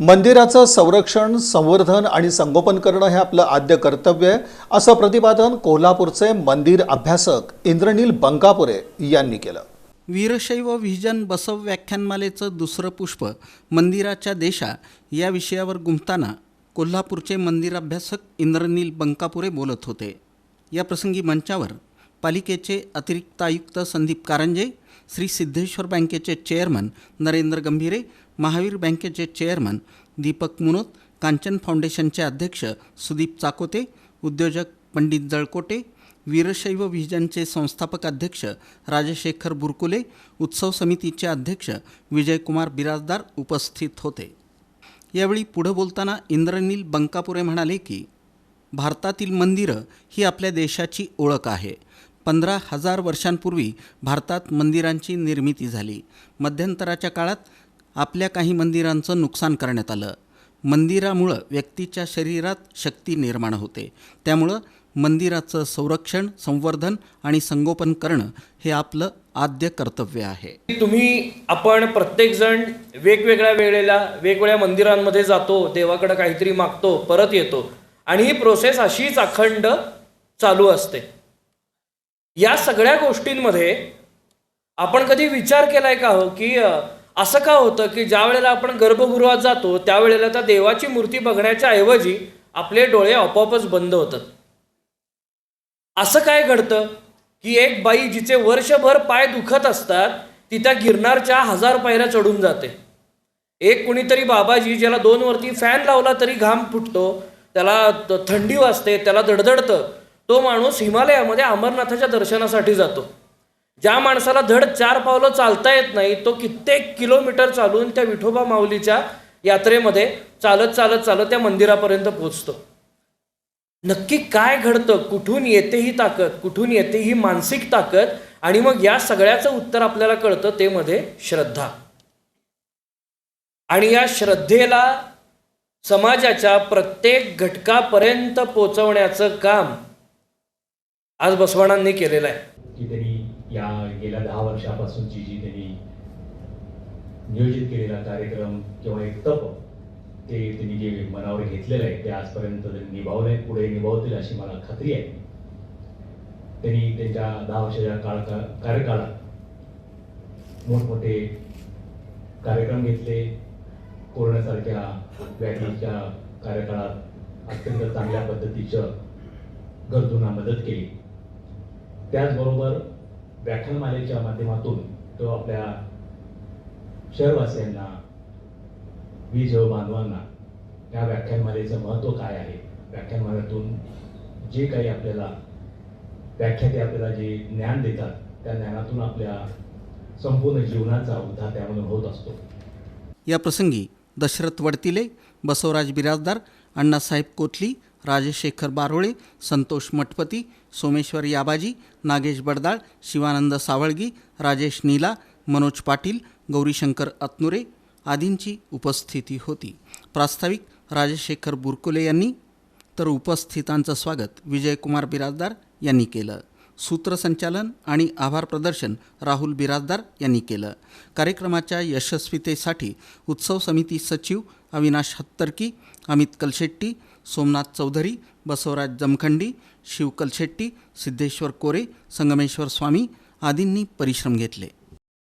मंदिराचं संरक्षण संवर्धन आणि संगोपन करणं हे आपलं आद्य कर्तव्य आहे असं प्रतिपादन कोल्हापूरचे मंदिर अभ्यासक इंद्रनील बंकापुरे यांनी केलं. वीरशैव व्हिजन बसव व्याख्यानमालेचं दुसरं पुष्प मंदिराच्या देशा या विषयावर गुंफताना कोल्हापूरचे मंदिर अभ्यासक इंद्रनील बंकापुरे बोलत होते. या प्रसंगी मंचावर पालिकेचे अतिरिक्त आयुक्त संदीप कारंजे श्री सिद्धेश्वर बँकेचे चेअरमन नरेंद्र गंभीरे महावीर बँकेचे चेअरमन दीपक मुनोत कांचन फाउंडेशनचे अध्यक्ष सुदीप चाकोते उद्योजक पंडित जळकोटे वीरशैव विजनचे संस्थापक अध्यक्ष राजशेखर बुरकुले उत्सव समितीचे अध्यक्ष विजयकुमार बिराजदार उपस्थित होते. यावेळी पुढं बोलताना इंद्रनील बंकापुरे म्हणाले की भारतातील मंदिरं ही आपल्या देशाची ओळख आहे. पंधरा हजार वर्षांपूर्वी भारतात मंदिरांची निर्मिती झाली. मध्यंतराच्या काळात आपल्या काही मंदिरांचं नुकसान करण्यात आलं. मंदिरामुळं व्यक्तीच्या शरीरात शक्ती निर्माण होते. त्यामुळं मंदिराचं संरक्षण संवर्धन आणि संगोपन करणं हे आपलं आद्य कर्तव्य आहे. तुम्ही आपण प्रत्येकजण वेगवेगळ्या वेळेला वेगवेगळ्या मंदिरांमध्ये जातो देवाकडे काहीतरी मागतो परत येतो. आणि ही प्रोसेस अशीच अखंड चालू असते. या सगळ्या गोष्टींमध्ये आपण कधी विचार केलाय का हो की असं का होतं की ज्या वेळेला आपण गर्भगृहात जातो त्यावेळेला त्या देवाची मूर्ती बघण्याच्या ऐवजी आपले डोळे आपोआपच बंद होतात. असं काय घडतं? की एक बाई जिचे वर्षभर पाय दुखत असतात ती त्या गिरनारच्या हजार पायऱ्या चढून जाते. एक कुणीतरी बाबाजी ज्याला दोन वरती फॅन लावला तरी घाम फुटतो त्याला थंडी वाजते त्याला दडदडतं तो माणूस हिमालयामध्ये अमरनाथाच्या दर्शनासाठी जातो. ज्या माणसाला धड चार पावलं चालता येत नाही तो कित्येक किलोमीटर चालून त्या विठोबा माऊलीच्या यात्रेमध्ये चालत चालत चालत त्या मंदिरापर्यंत पोचतो नक्की काय घडतं? कुठून येते ही ताकद? कुठून येते ही मानसिक ताकद? आणि मग या सगळ्याचं उत्तर आपल्याला कळतं ते मध्ये श्रद्धा. आणि या श्रद्धेला समाजाच्या प्रत्येक घटकापर्यंत पोचवण्याचं काम आज बसवाणांनी केलेलं आहे. या गेल्या दहा वर्षापासूनची जी त्यांनी नियोजित केलेला कार्यक्रम किंवा एक तप ते त्यांनी जे मनावर घेतलेलं आहे ते आजपर्यंत त्यांनी निभावलं आहे पुढे निभावतील अशी मला खात्री आहे. त्यांनी त्यांच्या दहा वर्षाच्या काळ का- कार्यकाळात मोठमोठे कार्यक्रम घेतले. कोरोनासारख्या व्याधीच्या कार्यकाळात अत्यंत चांगल्या पद्धतीचं गरजूंना मदत केली. त्याचबरोबर व्याख्यानमालेच्या माध्यमातून तो आपल्या शहरवासियांना वीज बांधवांना या व्याख्यानमालेचं महत्त्व काय आहे? व्याख्यानमालातून जे काही आपल्याला व्याख्याते आपल्याला जे ज्ञान देतात त्या ज्ञानातून आपल्या संपूर्ण जीवनाचा उद्धार त्यामधून होत असतो. या प्रसंगी दशरथ वडतिले बसवराज बिराजदार अण्णासाहेब कोथली राजशेखर बारोळे संतोष मठपती सोमेश्वर याबाजी नागेश बडदाळ शिवानंद सावळगी राजेश नीला मनोज पाटील गौरीशंकर अतनुरे आदींची उपस्थिती होती. प्रास्ताविक राजशेखर बुरकुले यांनी तर उपस्थितांचं स्वागत विजयकुमार बिराजदार यांनी केलं. सूत्रसंचालन आणि आभार प्रदर्शन राहुल बिराजदार यांनी केलं. कार्यक्रमाच्या यशस्वीतेसाठी उत्सव समिती सचिव अविनाश हत्तरकी अमित कलशेट्टी सोमनाथ चौधरी बसवराज जमखंडी शिवकल शेट्टी सिद्धेश्वर कोरे संगमेश्वर स्वामी आदींनी परिश्रम घेतले.